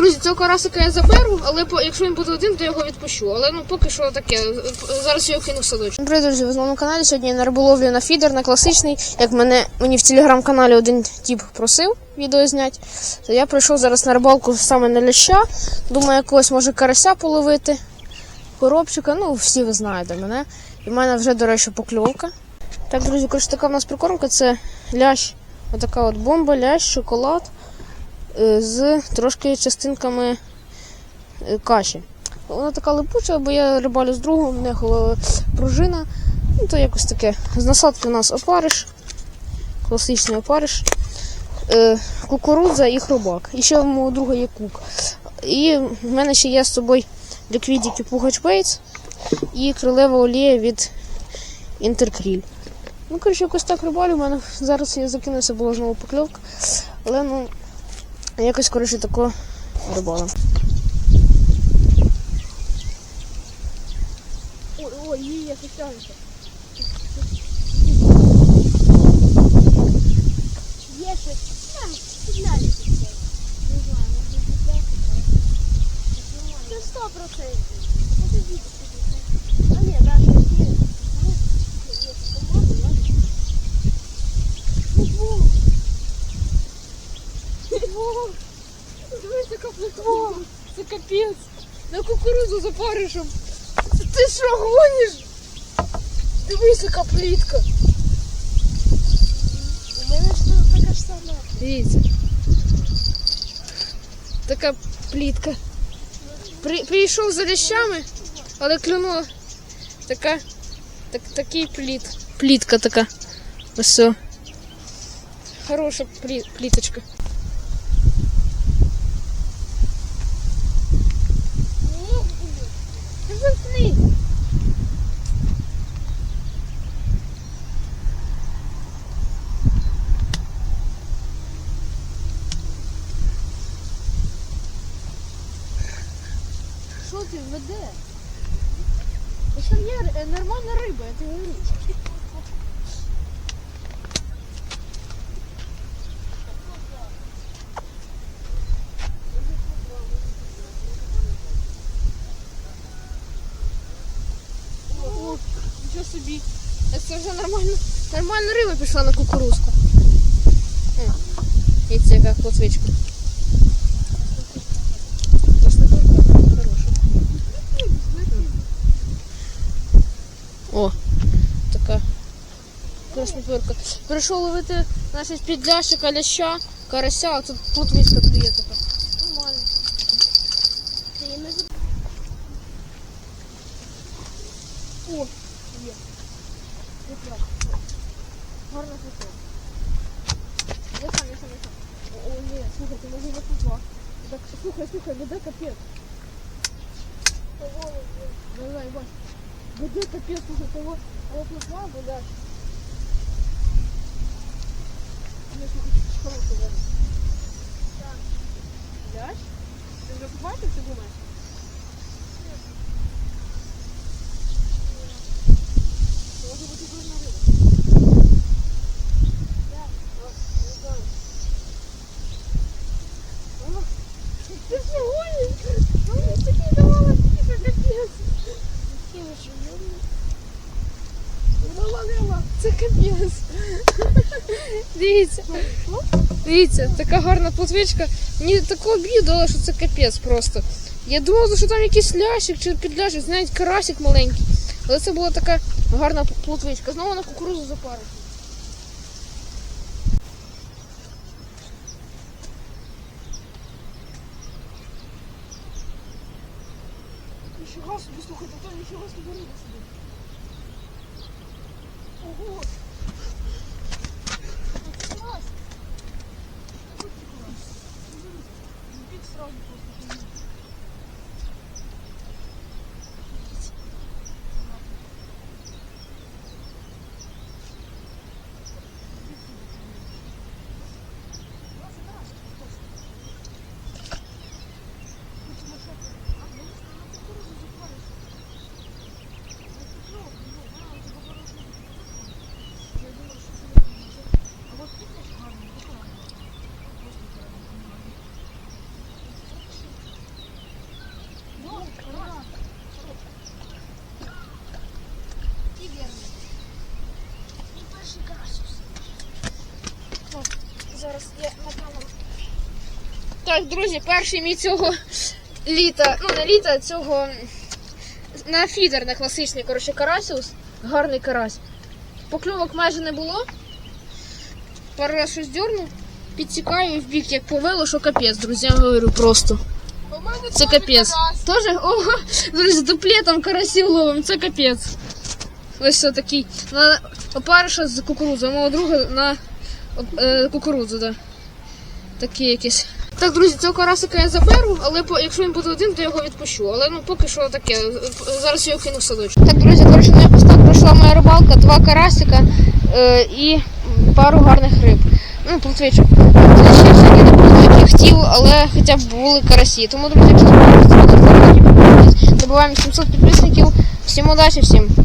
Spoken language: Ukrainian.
друзі, цього карасика я заберу, але якщо він буде один, то його відпущу. Але ну поки що таке. Зараз я його кину в садочок. Привіт, друзі, ви з каналі. Сьогодні я на риболовлю на фідер, на класичний. Як мене мені в телеграм-каналі один тіп просив відео зняти, то я прийшов зараз на рибалку саме на ляща. Думаю, якогось може карася половити, коробчика. Ну, всі ви знаєте мене. І в мене вже, до речі, покльовка. Так, друзі, коротше, така в нас прикормка це лящ. Отака от бомба, лящ, шоколад з трошки частинками е, каші. Вона така липуча, бо я рибалю з другом, в нього пружина. Ну, то якось таке. З насадки у нас опариш, класичний опариш, е, кукурудза і хробак. І ще у мого друга є кук. І в мене ще є з собою ліквідіки Пугач Бейтс і крилева олія від Інтеркріль. Ну, коротше, якось так рибалю. У мене зараз я закинувся, була знову покльовка. Але ну, якось коротше тако рибала. Ой, ой, її я тягнуся. Є щось. Там, підляється. Не знаю, може підляється. Це сто процентів. Подождіть, подождіть. А ні, навіть є. Є допомога, ладно. Плитво. Плитво! Дивись, яка плитво! Це капець! На кукурудзу за паришем! Ти що гониш? Дивись, яка плітка! У мене ж така ж сама. Дивіться. Така плітка. При, прийшов за лящами, але клюнула така, так, такий пліт. Плітка така. Ось. Хороша плі, пліточка. Що ти веде? Там є е, нормальна риба, я тобі говорю. Нічого собі. Це вже нормально, риба пішла на кукурузку. О, Дивіться, яка плотвичка. Краснопірка хороша. О, така краснопірка. Прийшов ловити значить, підлящика, ляща, карася, а тут така. Нормально. Ти не заб- О, є. Гарна фото. Я сам. О, ні, слухайте, може не футбол. Так, слухай, слухай, буде капець. Давай, бач. Буде капець, слухай, того, але плотва буде. Я ще хочу школу зараз. Ляш? Ти вже побачив, чи думаєш? Може бути дуже риба. Ти ж не гониш? Ну, такі давала фіка, капець. Які ви живі? Це капець. Дивіться. Дивіться, така гарна плотвичка. Мені таку обіду що це капець просто. Я думала, що там якийсь лящик чи підлящик, навіть карасик маленький. Але це була така гарна плотвичка. Знову на кукурузу запарив. Ніфіга собі, слухайте, то ніфіга собі риба сидить. พูด Зараз я на. Так, друзі, перший мій цього літа, ну не літа, цього на фідер, на класичний, коротше, карасіус. Гарний карась. Покльовок майже не було. Пару раз щось дернув, підсікаю в бік, як повело, що капець, друзі, я говорю просто. Це капець. Тоже? Ого, друзі, дуплетом карасів ловим, це капець. Ось все такий. На опариша з кукурудзою, мого друга на е, кукурудзу, да. Такі якісь. Так, друзі, цього карасика я заберу, але якщо він буде один, то я його відпущу. Але ну поки що таке. Зараз я його кину в садочок. Так, друзі, коротше, ну якось так пройшла моя рибалка, два карасика е, і пару гарних риб. Ну, плотвичок. Ще сьогодні не я хотів, але хоча б були карасі. Тому, друзі, якщо добуваємо 700 підписників. Всім удачі, всім!